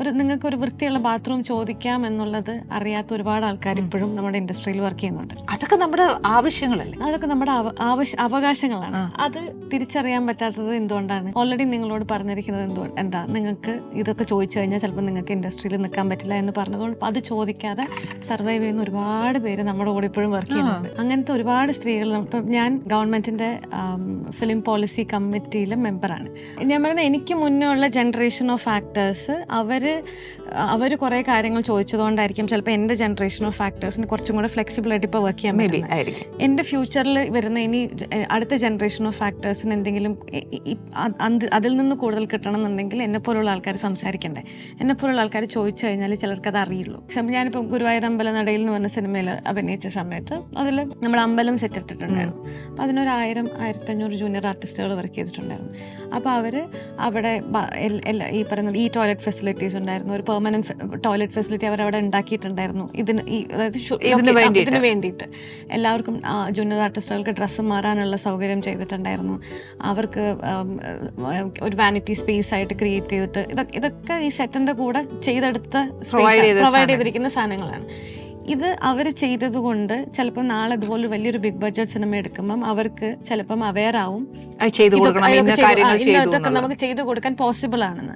ഒരു നിങ്ങൾക്ക് ഒരു വൃത്തിയുള്ള ബാത്റൂം ചോദിക്കാം എന്നുള്ളത് അറിയാത്ത ഒരുപാട് ആൾക്കാർ ഇപ്പോഴും നമ്മുടെ ഇൻഡസ്ട്രിയിൽ വർക്ക് ചെയ്യുന്നുണ്ട്. അതൊക്കെ നമ്മുടെ ആവശ്യങ്ങളല്ലേ? അതൊക്കെ നമ്മുടെ ആവശ്യ അവകാശങ്ങളാണ്. അത് തിരിച്ചറിയാൻ പറ്റാത്തത് എന്തുകൊണ്ടാണ്? ഓൾറെഡി നിങ്ങളോട് പറഞ്ഞിരിക്കുന്നത് എന്തുകൊണ്ട് എന്താ? നിങ്ങൾക്ക് ഇതൊക്കെ ചോദിച്ചു കഴിഞ്ഞാൽ ചിലപ്പോൾ നിങ്ങൾക്ക് ഇൻഡസ്ട്രിയിൽ നിൽക്കാൻ പറ്റില്ല എന്ന് പറഞ്ഞതുകൊണ്ട് അത് ചോദിക്കാതെ സർവൈവ് ചെയ്യുന്ന ഒരുപാട് പേര് നമ്മുടെ കൂടെ ഇപ്പോഴും വർക്ക് ചെയ്യുന്നുണ്ട്. അങ്ങനത്തെ ഒരുപാട് സ്ത്രീകൾ ഇപ്പം ഞാൻ ഗവൺമെന്റിന്റെ ഫിലിം പോളിസി കമ്മിറ്റിയിലെ മെമ്പറാണ് ഞാൻ പറയുന്നത് എനിക്ക് മുന്നേ ഉള്ള ജനറേഷൻ ഓഫ് ആക്ടേഴ്സ് അവർ അവർ കുറേ കാര്യങ്ങൾ ചോദിച്ചതുകൊണ്ടായിരിക്കും ചിലപ്പോൾ എന്റെ ജനറേഷൻ ഓഫ് ഫാക്ടേഴ്സിന് കുറച്ചും കൂടെ ഫ്ലെക്സിബിൾ ആയിട്ട് ഇപ്പോൾ വർക്ക് ചെയ്യാൻ പറ്റും എന്റെ ഫ്യൂച്ചറിൽ വരുന്ന ഇനി അടുത്ത ജനറേഷൻ ഓഫ് ഫാക്ടേഴ്സിന് എന്തെങ്കിലും അതിൽ നിന്ന് കൂടുതൽ കിട്ടണം എന്നുണ്ടെങ്കിൽ എന്നെപ്പോലുള്ള ആൾക്കാർ സംസാരിക്കണ്ടേ? എന്നെപ്പോലുള്ള ആൾക്കാർ ചോദിച്ചു കഴിഞ്ഞാൽ ചിലർക്ക് അത് അറിയുള്ളൂ. എക്സാമ്പിൾ ഞാനിപ്പോൾ ഗുരുവായൂർ അമ്പല നടയിൽ എന്ന് പറഞ്ഞ സിനിമയിൽ അഭിനയിച്ച സമയത്ത് അതിൽ നമ്മൾ അമ്പലം സെറ്റ് ഇട്ടിട്ടുണ്ടായിരുന്നു. അപ്പോൾ അതിനൊരു ആയിരം ആയിരത്തഞ്ഞൂറ് ജൂനിയർ ആർട്ടിസ്റ്റുകൾ വർക്ക് ചെയ്തിട്ടുണ്ടായിരുന്നു. അപ്പോൾ അവർ അവിടെ ഈ പറയുന്ന ഈ ടോയ്ലറ്റ് ഫെസിലിറ്റീസ് ഉണ്ടായിരുന്നു ഒരു പെർമനന്റ് ടോയ്ലറ്റ് ഫെസിലിറ്റി അവർ അവിടെ ഉണ്ടാക്കിയിട്ടുണ്ടായിരുന്നു. ഇതിന് ഈ അതായത് ഇതിന് വേണ്ടിയിട്ട്. എല്ലാവർക്കും ജൂനിയർ ആർട്ടിസ്റ്റുകൾക്ക് ഡ്രസ്സ് മാറാനുള്ള സൗകര്യം ചെയ്തിട്ടുണ്ടായിരുന്നു. അവർക്ക് ഒരു വാനിറ്റി സ്പേസ് ആയിട്ട് ക്രിയേറ്റ് ചെയ്തിട്ട് ഇതൊക്കെ ഇതൊക്കെ ഈ സെറ്റിന്റെ കൂടെ ചെയ്തെടുത്ത പ്രൊവൈഡ്. ചെയ്തിരിക്കുന്ന സാധനങ്ങളാണ്. ഇത് അവർ ചെയ്തത് കൊണ്ട് ചിലപ്പോൾ നാളെ ഇതുപോലെ വലിയൊരു ബിഗ് ബഡ്ജറ്റ് സിനിമ എടുക്കുമ്പം അവർക്ക് ചിലപ്പം അവെയർ ആവും. ഇതൊക്കെ. നമുക്ക് ചെയ്തു കൊടുക്കാൻ പോസിബിൾ ആണെന്ന്.